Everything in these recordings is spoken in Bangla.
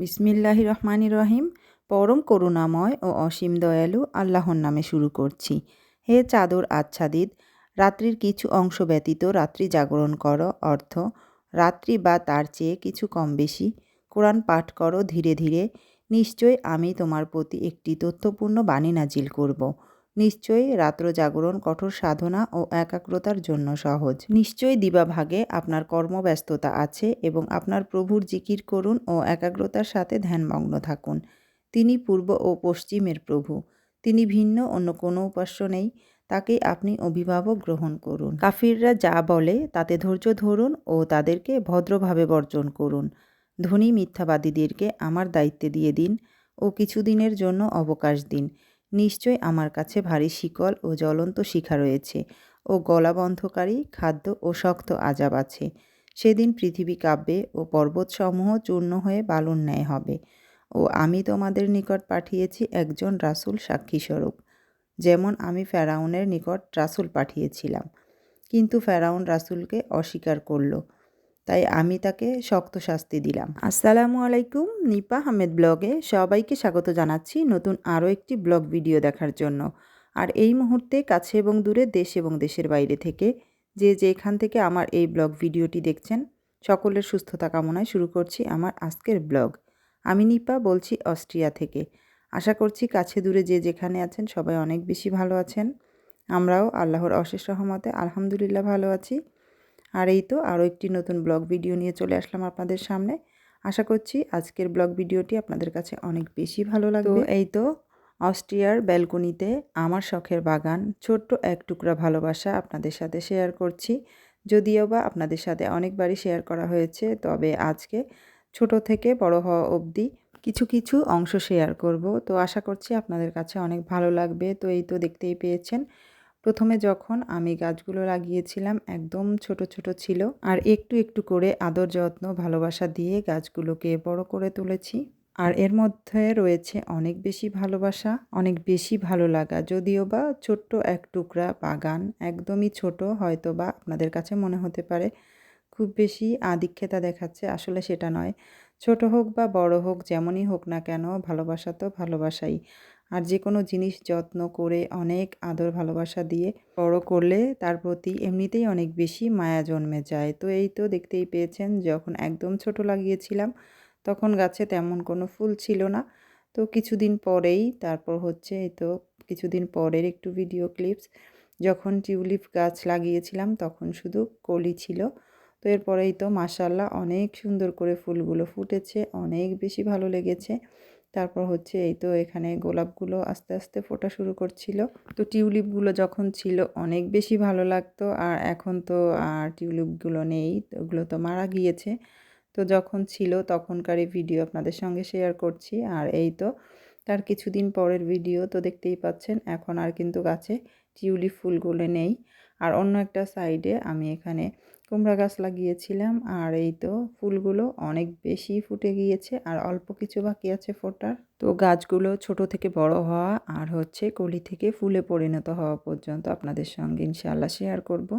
বিসমিল্লাহ রহমান রহিম। পরম করুণাময় ও অসীম দয়ালু আল্লাহর নামে শুরু করছি। হে চাদর আচ্ছাদিত, রাত্রির কিছু অংশ ব্যতীত রাত্রি জাগরণ করো। অর্থ, রাত্রি বা তার চেয়ে কিছু কম বেশি। কোরআন পাঠ করো ধীরে ধীরে। নিশ্চয় আমি তোমার প্রতি একটি তথ্যপূর্ণ বাণী নাজিল করব। নিশ্চয়ই রাত্র জাগরণ কঠোর সাধনা ও একাগ্রতার জন্য সহজ। নিশ্চয়ই দিবাভাগে আপনার কর্মব্যস্ততা আছে এবং আপনার প্রভুর জিকির করুন ও একাগ্রতার সাথে ধ্যানমগ্ন থাকুন। তিনি পূর্ব ও পশ্চিমের প্রভু। তিনি ভিন্ন, অন্য কোনো উপাস্য নেই। তাকেই আপনি অভিভাবক গ্রহণ করুন। কাফিররা যা বলে, তাতে ধৈর্য ধরুন ও তাদেরকে ভদ্রভাবে বর্জন করুন। ধনী মিথ্যাবাদীদেরকে আমার দায়িত্বে দিয়ে দিন ও কিছুদিনের জন্য অবকাশ দিন। নিশ্চয় আমার কাছে ভারী শিকল ও জ্বলন্ত শিখা রয়েছে ও গলাবন্ধকারী খাদ্য ও শক্ত আজাব আছে। সেদিন পৃথিবী কাব্যে ও পর্বতসমূহ চূর্ণ হয়ে বালুর ন্যায় হবে ও আমি তোমাদের নিকট পাঠিয়েছি একজন রাসুল সাক্ষীস্বরূপ যেমন আমি ফেরাউনের নিকট রাসুল পাঠিয়েছিলাম। কিন্তু ফেরাউন রাসুলকে অস্বীকার করল। তাই আমি তাকে শক্ত শাস্তি দিলাম। আসসালামু আলাইকুম, নিপা আহমেদ ব্লগে সবাইকে স্বাগত জানাচ্ছি নতুন আরও একটি ব্লগ ভিডিও দেখার জন্য। আর এই মুহূর্তে কাছে এবং দূরে দেশ এবং দেশের বাইরে থেকে যে যেখান থেকে আমার এই ব্লগ ভিডিওটি দেখছেন, সকলের সুস্থতা কামনায় শুরু করছি আমার আজকের ব্লগ। আমি নিপা বলছি অস্ট্রিয়া থেকে। আশা করছি কাছে দূরে যে যেখানে আছেন সবাই অনেক বেশি ভালো আছেন। আমরাও আল্লাহর অশেষ রহমতে আলহামদুলিল্লাহ ভালো আছি। আর এই তো আরও একটি নতুন ব্লগ ভিডিও নিয়ে চলে আসলাম আপনাদের সামনে। আশা করছি আজকের ব্লগ ভিডিওটি আপনাদের কাছে অনেক বেশি ভালো লাগবে। এই তো অস্ট্রিয়ার ব্যালকনিতে আমার শখের বাগান ছোট্ট এক টুকরা ভালোবাসা আপনাদের সাথে শেয়ার করছি। যদিও বা আপনাদের সাথে অনেকবারই শেয়ার করা হয়েছে তবে আজকে ছোট থেকে বড় হওয়া অবধি কিছু কিছু অংশ শেয়ার করব। তো আশা করছি আপনাদের কাছে অনেক ভালো লাগবে। তো এই তো দেখতেই পেয়েছেন প্রথমে যখন আমি গাছগুলো লাগিয়েছিলাম, একদম ছোট ছোট ছিল আর একটু একটু করে আদর যত্ন, ভালোবাসা দিয়ে গাছগুলোকে বড় করে তুলেছি। আর এর মধ্যে রয়েছে অনেক বেশি ভালোবাসা, অনেক বেশি ভালো লাগা। যদিও বা ছোট্ট এক টুকরা বাগান একদমই ছোট হয়তো বা আপনাদের কাছে মনে হতে পারে খুব বেশি আদিক্ষেতা দেখাচ্ছে, আসলে সেটা নয়। ছোট হোক বা বড় হোক, যেমনই হোক না কেন, ভালোবাসা তো ভালোবাসাই। আর যে কোনো জিনিস যত্ন করে অনেক আদর ভালোবাসা দিয়ে বড় করলে তার প্রতি এমনিতেই অনেক বেশি মায়া জন্মে যায়। তো এই তো দেখতেই পেয়েছেন, যখন একদম ছোট লাগিয়েছিলাম তখন গাছে তেমন কোনো ফুল ছিল না। তো কিছুদিন পরেই, তারপর হচ্ছে এই তো কিছুদিন পরের একটু ভিডিও ক্লিপস যখন টিউলিপ গাছ লাগিয়েছিলাম তখন শুধু কলি ছিল। তো এরপরেই তো মাসাল্লাহ অনেক সুন্দর করে ফুলগুলো ফুটেছে, অনেক বেশি ভালো লেগেছে। তারপর হচ্ছে এই তো এখানে গোলাপগুলো আস্তে আস্তে ফোটা শুরু করছিল। তো টিউলিপগুলো যখন ছিল অনেক বেশি ভালো লাগতো আর এখন তো আর টিউলিপগুলো নেই ওগুলো তো মারা গিয়েছে। তো যখন ছিল তখনকারই ভিডিও আপনাদের সঙ্গে শেয়ার করছি আর এই তো তার কিছুদিন পরের ভিডিও তো দেখতেই পাচ্ছেন, এখন আর কিন্তু গাছে টিউলিপ ফুলগুলো নেই। আর অন্য একটা সাইডে আমি এখানে কুমড়া গাছ লাগিয়েছিলাম আর এই তো ফুলগুলো অনেক বেশি ফুটে গিয়েছে আর অল্প কিছু বাকি আছে ফোটার। তো গাছগুলো ছোট থেকে বড় হওয়া আর হচ্ছে কলি থেকে ফুলে পরিণত হওয়া পর্যন্ত আপনাদের সঙ্গে ইনশাআল্লাহ শেয়ার করব।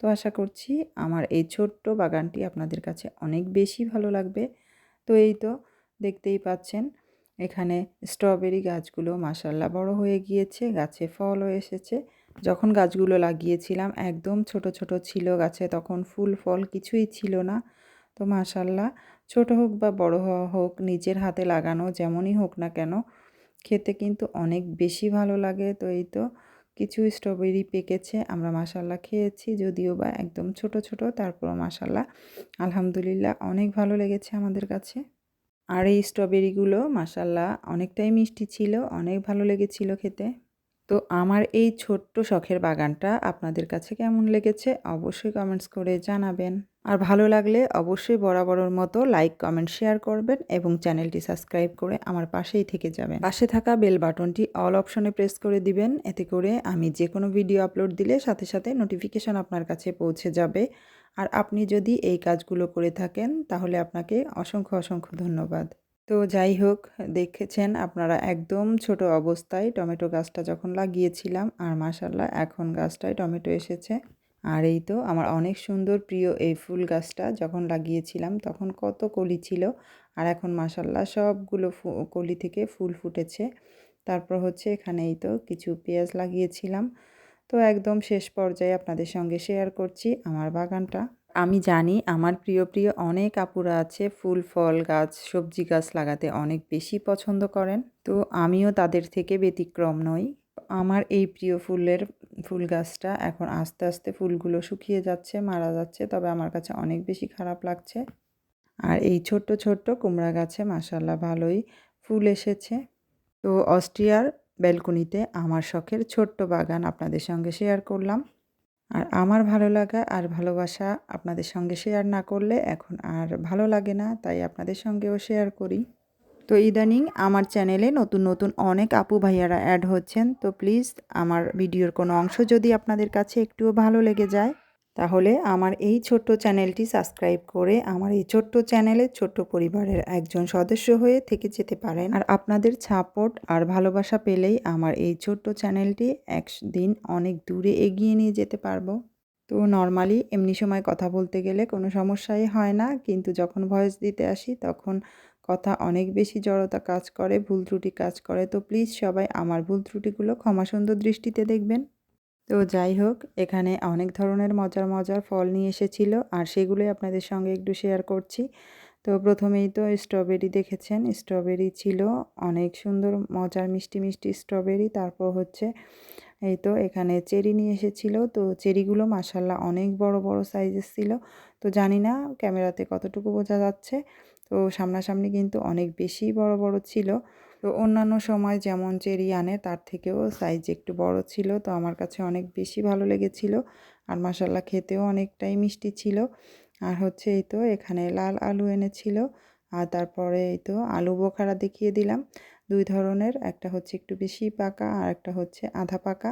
তো আশা করছি আমার এই ছোট্ট বাগানটি আপনাদের কাছে অনেক বেশি ভালো লাগবে। তো এই তো দেখতেই পাচ্ছেন এখানে স্ট্রবেরি গাছগুলো মাসাল্লাহ বড় হয়ে গিয়েছে, গাছে ফলও এসেছে। যখন গাছগুলো লাগিয়েছিলাম, একদম ছোট ছোট ছিল গাছে, তখন ফুল, ফল কিছুই ছিল না। তো মাশাল্লাহ, ছোট হোক বা বড় হওয়া হোক, নিজের হাতে লাগানো যেমনই হোক না কেন, খেতে কিন্তু অনেক বেশি ভালো লাগে। তো এই তো কিছু স্ট্রবেরি পেকেছে, আমরা মাসাল্লাহ খেয়েছি, যদিও বা একদম ছোট ছোট তারপর মাসাল্লাহ আলহামদুলিল্লাহ অনেক ভালো লেগেছে আমাদের কাছে। আর এই স্ট্রবেরিগুলো মাসাল্লাহ অনেকটাই মিষ্টি ছিল, অনেক ভালো লেগেছিল খেতে। তো আমার এই ছোট্ট শখের বাগানটা আপনাদের কাছে কেমন লেগেছে অবশ্যই কমেন্টস করে জানাবেন। আর ভালো লাগলে অবশ্যই বরাবরের মতো লাইক কমেন্ট শেয়ার করবেন এবং চ্যানেলটি সাবস্ক্রাইব করে আমার পাশেই থেকে যাবেন। পাশে থাকা বেল বাটনটি অল অপশনে প্রেস করে দিবেন। এতে করে আমি যে কোনো ভিডিও আপলোড দিলে সাথে সাথে নোটিফিকেশান আপনার কাছে পৌঁছে যাবে। আর আপনি যদি এই কাজগুলো করে থাকেন তাহলে আপনাকে অসংখ্য অসংখ্য ধন্যবাদ। তো যাই হোক, দেখেছেন আপনারা একদম ছোট অবস্থায় টমেটো গাছটা যখন লাগিয়েছিলাম, আর মাসাল্লাহ এখন গাছটায় টমেটো এসেছে। আর এই তো আমার অনেক সুন্দর প্রিয় এই ফুল গাছটা যখন লাগিয়েছিলাম তখন কত কলি ছিল। আর এখন মাসাল্লাহ সবগুলো কলি থেকে ফুল ফুটেছে। তারপর হচ্ছে এখানে এই তো কিছু পেঁয়াজ লাগিয়েছিলাম। তো একদম শেষ পর্যায়ে আপনাদের সঙ্গে শেয়ার করছি আমার বাগানটা। আমি জানি আমার প্রিয় প্রিয় অনেক আপুরা আছে, ফুল, ফল গাছ, সবজি গাছ লাগাতে অনেক বেশি পছন্দ করেন। তো আমিও তাদের থেকে ব্যতিক্রম নই। আমার এই প্রিয় ফুলের ফুল গাছটা এখন আস্তে আস্তে ফুলগুলো শুকিয়ে যাচ্ছে, মারা যাচ্ছে, তবে আমার কাছে অনেক বেশি খারাপ লাগছে। আর এই ছোট্ট ছোট্ট কুমড়া গাছে মাসাল্লাহ ভালোই ফুল এসেছে। তো অস্ট্রিয়ার ব্যালকনিতে আমার শখের ছোট্ট বাগান আপনাদের সঙ্গে শেয়ার করলাম। আর আমার ভালো লাগা আর ভালোবাসা আপনাদের সঙ্গে শেয়ার না করলে এখন আর ভালো লাগে না, তাই আপনাদের সঙ্গেও শেয়ার করি। তো ইদানিং আমার চ্যানেলে নতুন নতুন অনেক আপু ভাইয়ারা অ্যাড হচ্ছেন, তো প্লিজ আমার ভিডিওর কোনো অংশ যদি আপনাদের কাছে একটুও ভালো লেগে যায় তাহলে আমার এই ছোট্ট চ্যানেলটি সাবস্ক্রাইব করে আমার এই ছোট্ট চ্যানেলের ছোট্ট পরিবারের একজন সদস্য হয়ে থেকে যেতে পারেন। আর আপনাদের সাপোর্ট আর ভালোবাসা পেলেই আমার এই ছোট্ট চ্যানেলটি একদিন অনেক দূরে এগিয়ে নিয়ে যেতে পারব। তো নর্মালি এমনি সময় কথা বলতে গেলে কোনো সমস্যাই হয় না, কিন্তু যখন ভয়েস দিতে আসি তখন কথা অনেক বেশি জড়তা কাজ করে, ভুল ত্রুটি কাজ করে। তো প্লিজ সবাই আমার ভুল ত্রুটিগুলো ক্ষমা সুন্দর দৃষ্টিতে দেখবেন। তো যাই হোক, এখানে অনেক ধরনের মজার মজার ফল নিয়ে এসেছিল আর সেগুলোই আপনাদের সঙ্গে একটু শেয়ার করছি। তো প্রথমেই তো স্ট্রবেরি দেখেছেন স্ট্রবেরি ছিল অনেক সুন্দর, মজার, মিষ্টি মিষ্টি স্ট্রবেরি তারপর হচ্ছে এই তো এখানে চেরি নিয়ে এসেছিল। তো চেরিগুলো মাসাল্লাহ অনেক বড় বড় সাইজের ছিল। তো জানি না ক্যামেরাতে কতটুকু বোঝা যাচ্ছে। তো সামনাসামনি কিন্তু অনেক বেশি বড় বড় ছিল। তো অন্যান্য সময় যেমন চেরি আনে, তার থেকেও সাইজ একটু বড় ছিল, তো আমার কাছে অনেক বেশি ভালো লেগেছিল। আর মাসাল্লাহ খেতেও অনেকটাই মিষ্টি ছিল। আর হচ্ছে এই তো এখানে লাল আলু এনেছিল, আর তারপরে এই তো আলু বোখারা দেখিয়ে দিলাম। দুই ধরনের, একটা হচ্ছে একটু বেশি পাকা আর একটা হচ্ছে আধা পাকা।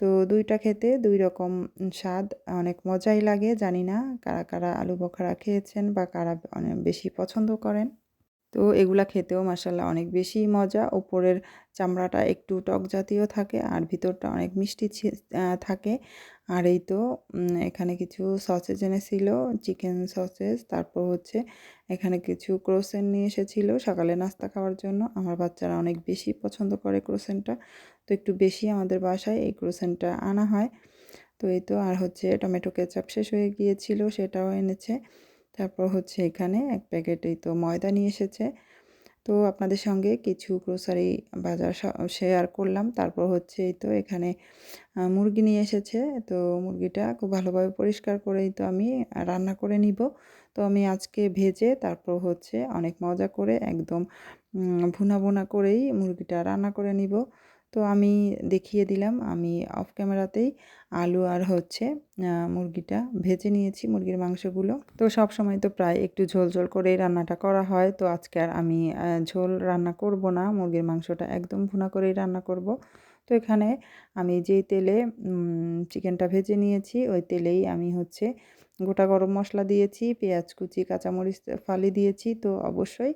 তো দুইটা খেতে দুই রকম স্বাদ, অনেক মজাই লাগে, জানি না কারা কারা আলু বোখারা খেয়েছেন বা কারা বেশি পছন্দ করেন। তো এগুলা খেতেও মাসাল্লাহ অনেক বেশি মজা। উপরের চামড়াটা একটু টক জাতীয় থাকে আর ভিতরটা অনেক মিষ্টি থাকে। আর এই তো এখানে কিছু সসেজ এনেছিল চিকেন সসেজ তারপর হচ্ছে এখানে কিছু ক্রোসেন নিয়ে এসেছিল সকালে নাস্তা খাওয়ার জন্য। আমার বাচ্চারা অনেক বেশি পছন্দ করে ক্রোসেনটা তো একটু বেশি আমাদের বাসায় এই ক্রোসেনটা আনা হয়। তো এই তো, আর হচ্ছে টমেটো কেচাপ শেষ হয়ে গিয়েছিল, সেটাও এনেছে। তারপর হচ্ছে এখানে এক প্যাকেট এই তো ময়দা নিয়ে এসেছে। তো আপনাদের সঙ্গে কিছু গ্রোসারি বাজার শেয়ার করলাম। তারপর হচ্ছে এই তো এখানে মুরগি নিয়ে এসেছে। তো মুরগিটা খুব ভালোভাবে পরিষ্কার করেই তো আমি রান্না করে নিব। তো আমি আজকে ভেজে তারপর হচ্ছে অনেক মজা করে একদম ভুনা ভুনা করেই মুরগিটা রান্না করে নিব। তো আমি দেখিয়ে দিলাম, আমি অফ ক্যামেরাতেই আলু আর হচ্ছে মুরগিটা ভেজে নিয়েছি মুরগির মাংসগুলো। তো সব সময় তো প্রায় একটু ঝোল ঝোল করেই রান্নাটা করা হয়, তো আজকে আর আমি ঝোল রান্না করব না, মুরগির মাংসটা একদম ভুনা করেই রান্না করব। তো এখানে আমি যেই তেলে চিকেনটা ভেজে নিয়েছি, ওই তেলেই আমি হচ্ছে গোটা গরম মশলা দিয়েছি, পেঁয়াজ কুচি, কাঁচামরিচ ফালি দিয়েছি। তো অবশ্যই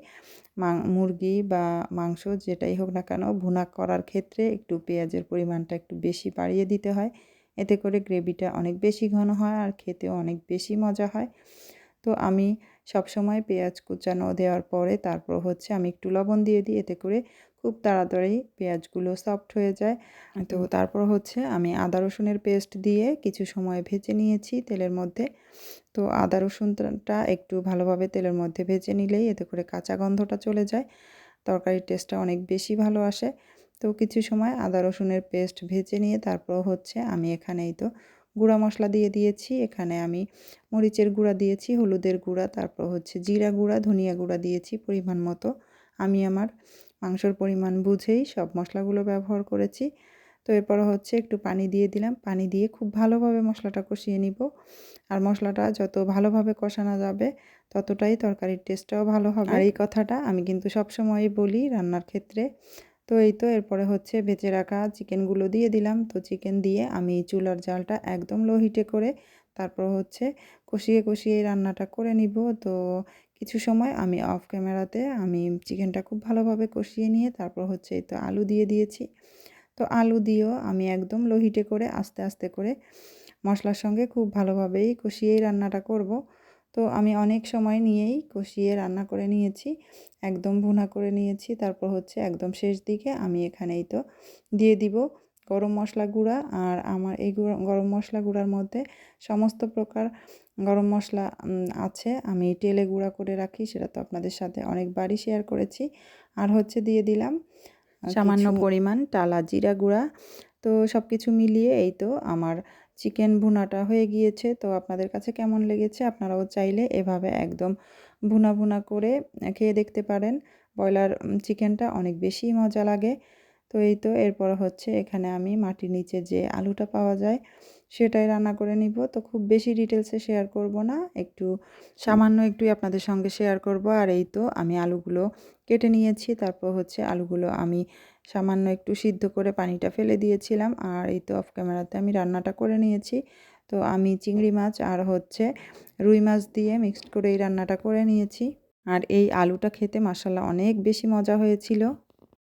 মুরগি বা মাংস যেটাই হোক না কেন ভুনা করার ক্ষেত্রে একটু পেঁয়াজের পরিমাণটা একটু বেশি বাড়িয়ে দিতে হয়। এতে করে গ্রেভিটা অনেক বেশি ঘন হয় আর খেতেও অনেক বেশি মজা হয়। তো আমি সবসময় পেঁয়াজ কুচানো দেওয়ার পরে তারপর হচ্ছে আমি একটু লবণ দিয়ে দিই। এতে করে খুব তাড়াতাড়ি পেঁয়াজগুলো সফট হয়ে যায়। তো তারপর হচ্ছে আমি আদা রসুনের পেস্ট দিয়ে কিছু সময় ভেজে নিয়েছি তেলের মধ্যে। তো আদা রসুনটা একটু ভালোভাবে তেলের মধ্যে ভেজে নিলেই এতে করে কাঁচা গন্ধটা চলে যায়। তরকারির টেস্টটা অনেক বেশি ভালো আসে। তো কিছু সময় আদা রসুনের পেস্ট ভেজে নিয়ে তারপর হচ্ছে আমি এখানেই তো গুঁড়া মশলা দিয়ে দিয়েছি। এখানে আমি মরিচের গুঁড়া দিয়েছি হলুদের গুঁড়া তারপর হচ্ছে জিরা গুঁড়া ধনিয়া গুঁড়া দিয়েছি পরিমাণ মতো। আমি আমার মাংসর পরিমাণ বুঝেই সব মশলাগুলো ব্যবহার করেছি। তো এরপর হচ্ছে একটু পানি দিয়ে দিলাম। পানি দিয়ে খুব ভালোভাবে মশলাটা কষিয়ে নিব। আর মশলাটা যত ভালোভাবে কষানো যাবে ততটাই তরকারির টেস্টটাও ভালো হবে। আর এই কথাটা আমি কিন্তু সবসময়ই বলি রান্নার ক্ষেত্রে। তো এই তো এরপরে হচ্ছে বেঁচে রাখা চিকেনগুলো দিয়ে দিলাম। তো চিকেন দিয়ে আমি চুলার জালটা একদম লো হিটে করে তারপর হচ্ছে কষিয়ে কষিয়ে রান্নাটা করে নিব। তো কিছু সময় আমি অফ ক্যামেরাতে আমি চিকেনটা খুব ভালোভাবে কষিয়ে নিয়ে তারপর হচ্ছে এই তো আলু দিয়ে দিয়েছি। তো আলু দিয়েও আমি একদম লো হিটে করে আস্তে আস্তে করে মশলার সঙ্গে খুব ভালোভাবেই কষিয়েই রান্নাটা করব। তো আমি অনেক সময় নিয়েই কষিয়ে রান্না করে নিয়েছি, একদম ভুনা করে নিয়েছি, তারপর হচ্ছে একদম শেষ দিকে আমি এখানেই তো দিয়ে দিব গরম মশলা গুঁড়া আর আমার এই গরম মশলা গুঁড়ার মধ্যে সমস্ত প্রকার গরম মশলা আছে আমি তেলে গুঁড়া করে রাখি সেটা তো আপনাদের সাথে অনেকবারই শেয়ার করেছি। আর হচ্ছে দিয়ে দিলাম সামান্য পরিমাণ টালা জিরা গুঁড়া। তো সব কিছু মিলিয়ে এই তো আমার চিকেন ভুনাটা হয়ে গিয়েছে। তো আপনাদের কাছে কেমন লেগেছে আপনারাও চাইলে এভাবে একদম ভুনা ভুনা করে খেয়ে দেখতে পারেন। ব্রয়লার চিকেনটা অনেক বেশি মজা লাগে। তো এই তো এরপর হচ্ছে এখানে আমি মাটির নিচে যে আলুটা পাওয়া যায় সেটাই রান্না করে নিব। তো খুব বেশি ডিটেলসে শেয়ার করব না। একটু সামান্য একটুই আপনাদের সঙ্গে শেয়ার করব। আর এই তো আমি আলুগুলো কেটে নিয়েছি। তারপর হচ্ছে আলুগুলো আমি সামান্য একটু সিদ্ধ করে পানিটা ফেলে দিয়েছিলাম। আর এই তো অফ ক্যামেরাতে আমি রান্নাটা করে নিয়েছি। তো আমি চিংড়ি মাছ আর হচ্ছে রুই মাছ দিয়ে মিক্সড করে এই রান্নাটা করে নিয়েছি। আর এই আলুটা খেতে মাসাল্লাহ অনেক বেশি মজা হয়েছিল।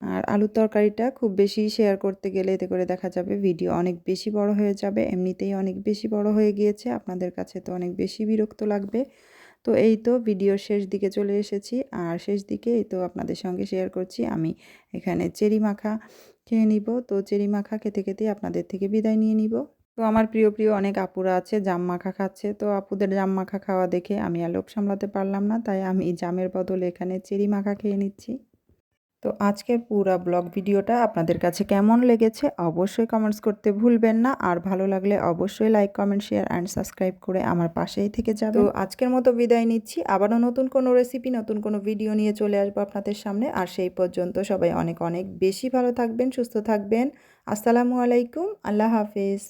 আর আলুর তরকারিটা খুব বেশি শেয়ার করতে গেলে এতে করে দেখা যাবে ভিডিও অনেক বেশি বড় হয়ে যাবে, এমনিতেই অনেক বেশি বড় হয়ে গিয়েছে, আপনাদের কাছে তো অনেক বেশি বিরক্ত লাগবে। তো এই তো ভিডিওর শেষ দিকে চলে এসেছি, আর শেষ দিকে এই তো আপনাদের সঙ্গে শেয়ার করছি, আমি এখানে চেরি মাখা খেয়ে নিব। তো চেরি মাখা খেতে খেতে আপনাদের থেকে বিদায় নিয়ে নিব। তো আমার প্রিয় প্রিয় অনেক আপুরা আছে, জাম মাখা খাচ্ছে, তো আপুদের জাম মাখা খাওয়া দেখে আমি আর লোভ সামলাতে পারলাম না, তাই আমি জামের বদলে এখানে চেরি মাখা খেয়ে নিচ্ছি। তো আজকের পুরো ব্লগ ভিডিওটা আপনাদের কাছে কেমন লেগেছে অবশ্যই কমেন্টস করতে ভুলবেন না। আর ভালো লাগলে অবশ্যই like comment share and subscribe করে আমার পাশেই থেকে যাবে তো আজকের মতো বিদায় নিচ্ছি। আবারও নতুন কোনো রেসিপি নতুন কোনো ভিডিও নিয়ে চলে আসব আপনাদের সামনে। আর সেই পর্যন্ত সবাই অনেক অনেক বেশি ভালো থাকবেন, সুস্থ থাকবেন। আসসালামু আলাইকুম। আল্লাহ হাফেজ।